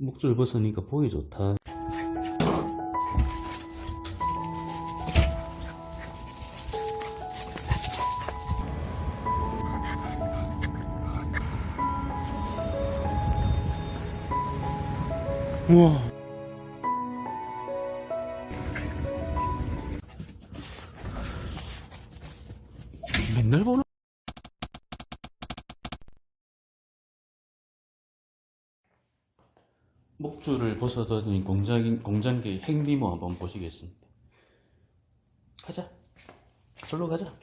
목줄 벗으니까 보기 좋다. 우와. 맨날 보는 목줄을 벗어던진 공장, 공장계의 핵미모 한번 보시겠습니다. 가자. 절로 가자.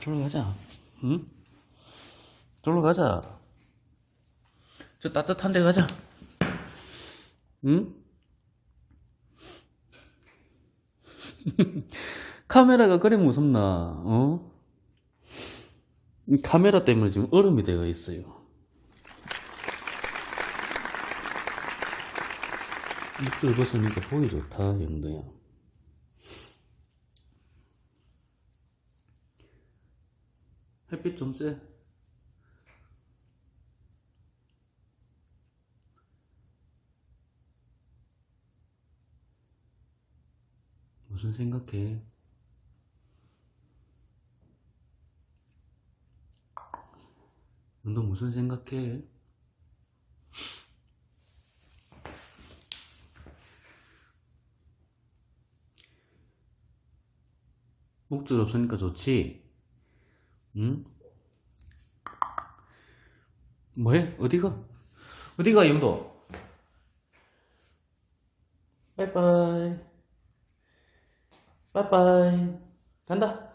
절로 가자. 응? 절로 가자. 저 따뜻한 데 가자. 응? 카메라가 그리 무섭나, 어? 이 카메라 때문에 지금 얼음이 되어 있어요. 입술 벗으니까 보기 좋다, 영도야. 햇빛 좀 세. 무슨 생각해? 너 무슨 생각해? 목줄 없으니까 좋지? 응? 뭐해? 어디가? 어디가, 영도? 빠이빠이. 빠이빠이. 간다.